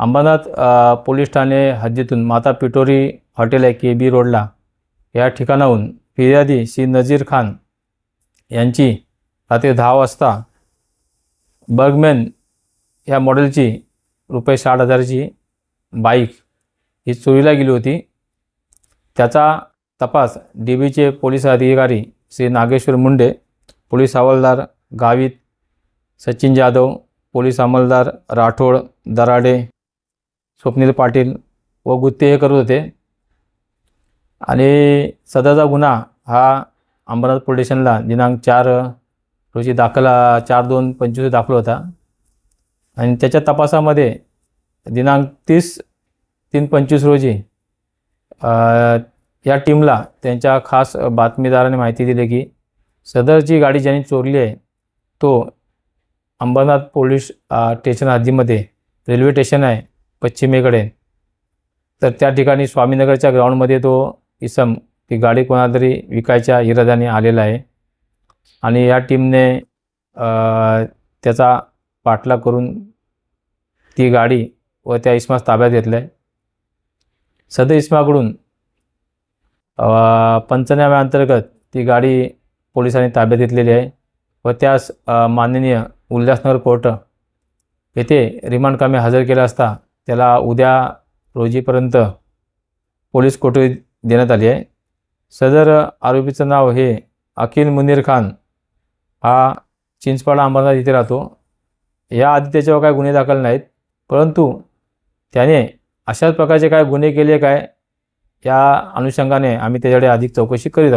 Ambernath police Thane हद्दीतून माता पिटोरी hotel आहे के बी रोडला. या ठिकाणाहून फिर्यादी श्री नजीर खान यांची रात्री दहा वाजता बर्गमॅन ह्या मॉडेलची रुपये साठ हजाराची बाईक ही चोरीला गेली होती. त्याचा तपास डी बीचे पोलीस अधिकारी श्री नागेश्वर मुंडे पोलीस हवालदार गावित सचिन जाधव पोलीस अंमलदार राठोड दराडे स्वप्नील पाटील व गुत्ते हे करत होते. आणि सदरचा गुन्हा हा अंबरनाथ पोलीस स्टेशनला दिनांक चार रोजी दाखल चार दोन पंचवीस दाखल होता. आणि त्याच्या तपासामध्ये दिनांक तीस तीन पंचवीस रोजी या टीमला त्यांच्या खास बातमीदाराने माहिती दिली की सदरची गाडी ज्यांनी चोरली आहे तो अंबरनाथ पोलीस स्टेशन हद्दीमध्ये रेल्वे स्टेशन आहे. पश्चिमेकडे. तर त्या ठिकाणी स्वामीनगरच्या ग्राउंडमध्ये तो इसम ती गाडी कोणातरी विकायच्या इरादाने आलेला आहे. आणि या टीमने त्याचा पाठलाग करून ती गाडी व त्या इस्मास ताब्यात घेतलं आहे सदर इस्माकडून पंचनाम्याअंतर्गत ती गाडी पोलिसांनी ताब्यात घेतलेली आहे व त्यास माननीय उल्हासनगर कोर्ट येथे रिमांड कामे हजर केला असता त्याला उद्या रोजीपर्यंत पोलीस कोठडी देण्यात आली आहे. सदर आरोपीचं नाव हे अखिल मुनीर खान. हा चिंचपाडा अंबरनाथ इथे राहतो. याआधी त्याच्यावर काय गुन्हे दाखल नाहीत परंतु त्याने अशाच प्रकारचे काय गुन्हे केले काय या अनुषंगाने आम्ही त्याच्याकडे अधिक चौकशी करीत आहोत.